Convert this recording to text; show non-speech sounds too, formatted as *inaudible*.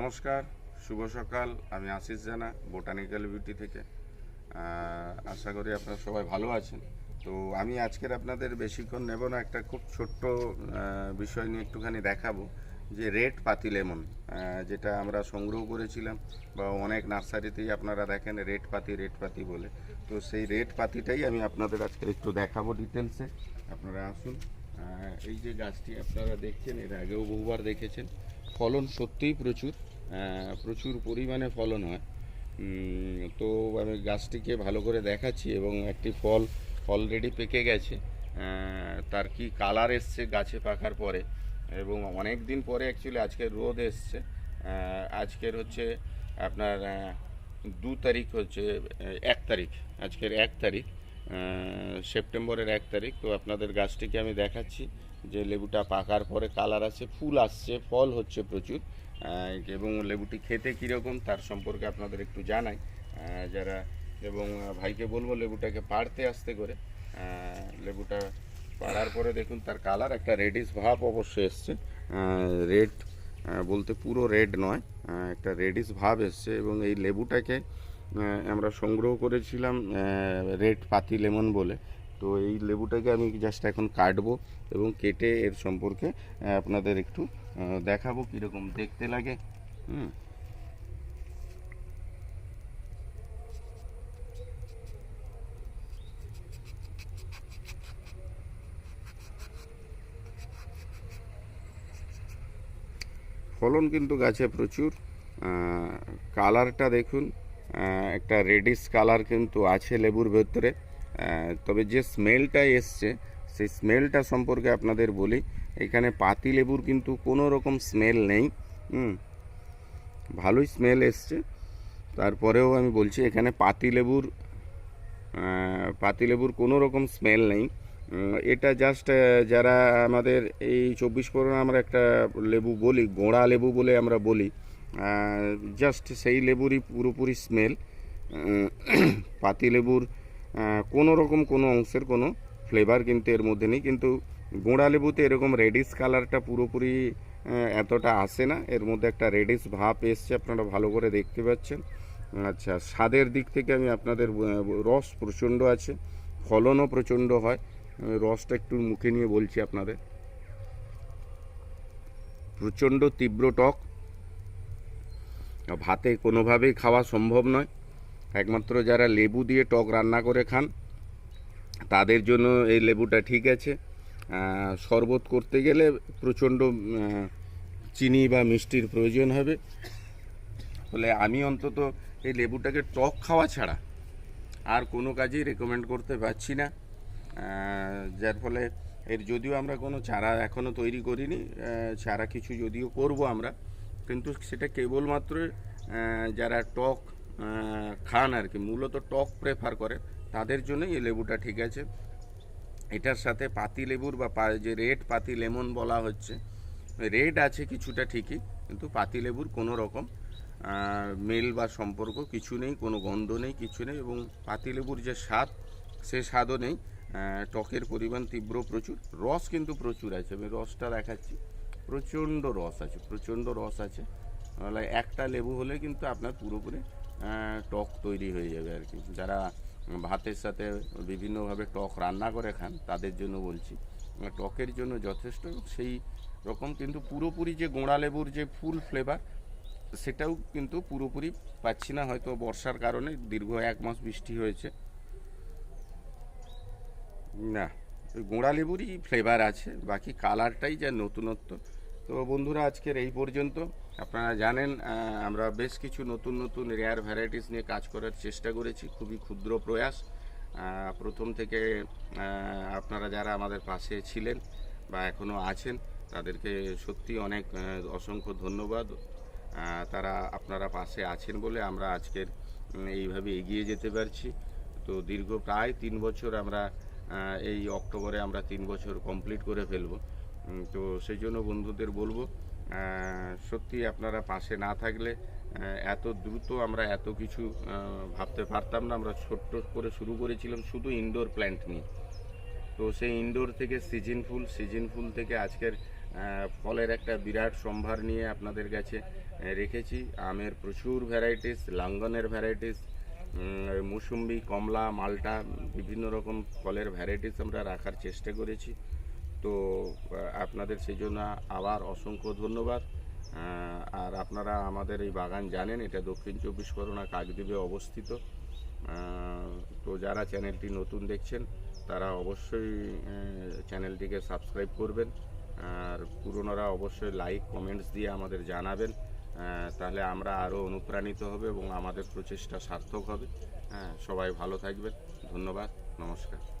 নমস্কার, শুভ সকাল। আমি আশিস জানা, বোটানিক্যাল বিউটি থেকে। আশা করি আপনারা সবাই ভালো আছেন। তো আমি আজকের আপনাদের বেশিক্ষণ নেব না, একটা খুব ছোট্ট বিষয় নিয়ে একটুখানি দেখাবো। যে রেড পাতি লেমন যেটা আমরা সংগ্রহ করেছিলাম, বা অনেক নার্সারিতেই আপনারা দেখেন, রেড পাতি রেড পাতি বলে। তো সেই রেড পাতিটাই আমি আপনাদের আজকে একটু দেখাবো ডিটেলসে। আপনারা আসুন। এই যে গাছটি আপনারা দেখছেন, এর আগেও বহুবার দেখেছেন। ফলন সত্যিই প্রচুর। প্রচুর পরিমাণে ফলন হয়। তো আমি গাছটিকে ভালো করে দেখাচ্ছি এবং একটি ফল অলরেডি পেকে গেছে। তার কি কালার এসছে গাছে পাকার পরে? এবং অনেক দিন পরে অ্যাকচুয়ালি আজকে রোদ এসছে। আজকের হচ্ছে আপনার দু তারিখ হচ্ছে, এক তারিখ। আজকের এক তারিখ সেপ্টেম্বরের এক তারিখ। তো আপনাদের গাছটিকে আমি দেখাচ্ছি যে লেবুটা পাকার পরে কালার আছে, ফুল আসছে, ফল হচ্ছে প্রচুর। এবং লেবুটি খেতে কীরকম তার সম্পর্কে আপনাদের একটু জানাই। যারা এবং ভাইকে বলব লেবুটাকে পাড়তে আসতে করে। লেবুটা পাড়ার পরে দেখুন তার কালার, একটা রেডিশ ভাব অবশ্যই এসছে। রেড বলতে পুরো রেড নয় একটা রেডিশ ভাব এসছে এবং এই লেবুটাকে আমরা সংগ্রহ করেছিলাম রেড পাতি লেমন বলে। তো এই লেবুটাকে আমি জাস্ট এখন কাটবো এবং কেটে এর সম্পর্কে আপনাদের একটু দেখাবো কীরকম দেখতে লাগে। হুম। ফলন কিন্তু গাছে প্রচুর। কালারটা দেখুন একটা রেডিশ কালার কিন্তু আছে লেবুর ভেতরে। তবে যে স্মেলটা এসছে সেই স্মেলটা সম্পর্কে আপনাদের বলি। এখানে পাতি লেবুর কিন্তু কোনো রকম স্মেল নেই। ভালোই স্মেল এসছে। তারপরেও আমি বলছি এখানে পাতি লেবুর আহ, পাতিলেবুর কোনো রকম স্মেল নেই। এটা জাস্ট যারা আমাদের এই চব্বিশ পরগনা আমরা একটা লেবু বলি গোড়া লেবু বলে আমরা বলি জাস্ট সেই লেবুরই পুরোপুরি স্মেল। *clears throat* পাতিলেবুর আহ, কোনো রকম কোনো অংশের কোনো ফ্লেভার কিন্তু এর মধ্যে নেই, কিন্তু গোড়া লেবুতে এরকম রেডিশ কালারটা পুরোপুরি এতটা আসে না। এর মধ্যে একটা রেডিশ ভাব এসছে, আপনারা ভালো করে দেখতে পাচ্ছেন। আচ্ছা স্বাদের দিক থেকে আমি আপনাদের রস প্রচণ্ড আছে, ফলনও প্রচণ্ড হয়। রসটা একটু মুখে নিয়ে বলছি আপনাদের। প্রচণ্ড তীব্র টক। ভাতে কোনোভাবেই খাওয়া সম্ভব নয়। একমাত্র যারা লেবু দিয়ে টক রান্না করে খান তাদের জন্য এই লেবুটা ঠিক আছে। শরবত করতে গেলে প্রচণ্ড চিনি বা মিষ্টির প্রয়োজন হবে। ফলে আমি অন্তত এই লেবুটাকে টক খাওয়া ছাড়া আর কোনো কাজেই রেকমেন্ড করতে পারছি না। যার ফলে এর যদিও আমরা কোনো চারা এখনও তৈরি করিনি চারা কিছু যদিও করব আমরা। কিন্তু সেটা কেবলমাত্র যারা টক খান আর কি, মূলত টক প্রেফার করে। তাদের জন্যই এই লেবুটা ঠিক আছে। এটার সাথে পাতি লেবুর বা যে রেড পাতি লেমন বলা হচ্ছে, রেড আছে কিছুটা ঠিকই, কিন্তু পাতি লেবুর কোনো রকম মেল বা সম্পর্ক কিছু নেই, কোনো গন্ধ নেই, কিছু নেই এবং পাতি লেবুর যে স্বাদ, সে স্বাদও নেই টকের পরিমাণ তীব্র প্রচুর, রস কিন্তু প্রচুর আছে, আমি রসটা দেখাচ্ছি, প্রচণ্ড রস আছে, প্রচণ্ড রস আছে তাহলে একটা লেবু হলে কিন্তু আপনার পুরোপুরি টক তৈরি হয়ে যাবে আর কি, যারা ভাতের সাথে বিভিন্নভাবে টক রান্না করে খান, তাদের জন্য বলছি। টকের জন্য যথেষ্ট, সেই রকম কিন্তু পুরোপুরি যে গোঁড়া লেবুর যে ফুল ফ্লেভার সেটাও কিন্তু পুরোপুরি পাচ্ছি না। হয়তো বর্ষার কারণে দীর্ঘ এক মাস বৃষ্টি হয়েছে। না গোঁড়া লেবুরই ফ্লেভার আছে, বাকি কালারটাই যা নতুনত্ব। তো বন্ধুরা, আজকের এই পর্যন্ত। আপনারা জানেন আমরা বেশ কিছু নতুন নতুন রেয়ার ভ্যারাইটিস নিয়ে কাজ করার চেষ্টা করেছি। খুবই ক্ষুদ্র প্রয়াস। প্রথম থেকে আপনারা যারা আমাদের পাশে ছিলেন বা এখনও আছেন, তাদেরকে সত্যি অনেক অসংখ্য ধন্যবাদ। তারা আপনারা পাশে আছেন বলে আমরা আজকের এইভাবে এগিয়ে যেতে পারছি। তো দীর্ঘ প্রায় তিন বছর আমরা এই অক্টোবরে আমরা তিন বছর কমপ্লিট করে ফেলব। তো সেই জন্য বন্ধুদের বলব সত্যি আপনারা পাশে না থাকলে এত দ্রুত আমরা এত কিছু ভাবতে পারতাম না। আমরা ছোট্ট করে শুরু করেছিলাম শুধু ইনডোর প্ল্যান্ট নিয়ে। তো সেই ইনডোর থেকে সিজন ফুল সিজন ফুল থেকে আজকের ফলের একটা বিরাট সম্ভার নিয়ে আপনাদের কাছে রেখেছি। আমের প্রচুর ভ্যারাইটিস লাঙ্গনের ভ্যারাইটিস মুসুম্বি, কমলা, মালটা, বিভিন্ন রকম ফলের ভ্যারাইটিস আমরা রাখার চেষ্টা করেছি। তো আপনাদের সেই জন্য আবার অসংখ্য ধন্যবাদ। আর আপনারা আমাদের এই বাগান জানেন, এটা দক্ষিণ চব্বিশ পরগনা কাকদ্বীপে অবস্থিত। তো যারা চ্যানেলটি নতুন দেখছেন, তারা অবশ্যই চ্যানেলটিকে সাবস্ক্রাইব করবেন। আর পুরনোরা অবশ্যই লাইক, কমেন্টস দিয়ে আমাদের জানাবেন। তাহলে আমরা আরও অনুপ্রাণিত হবে এবং আমাদের প্রচেষ্টা সার্থক হবে। হ্যাঁ সবাই ভালো থাকবেন। ধন্যবাদ। নমস্কার।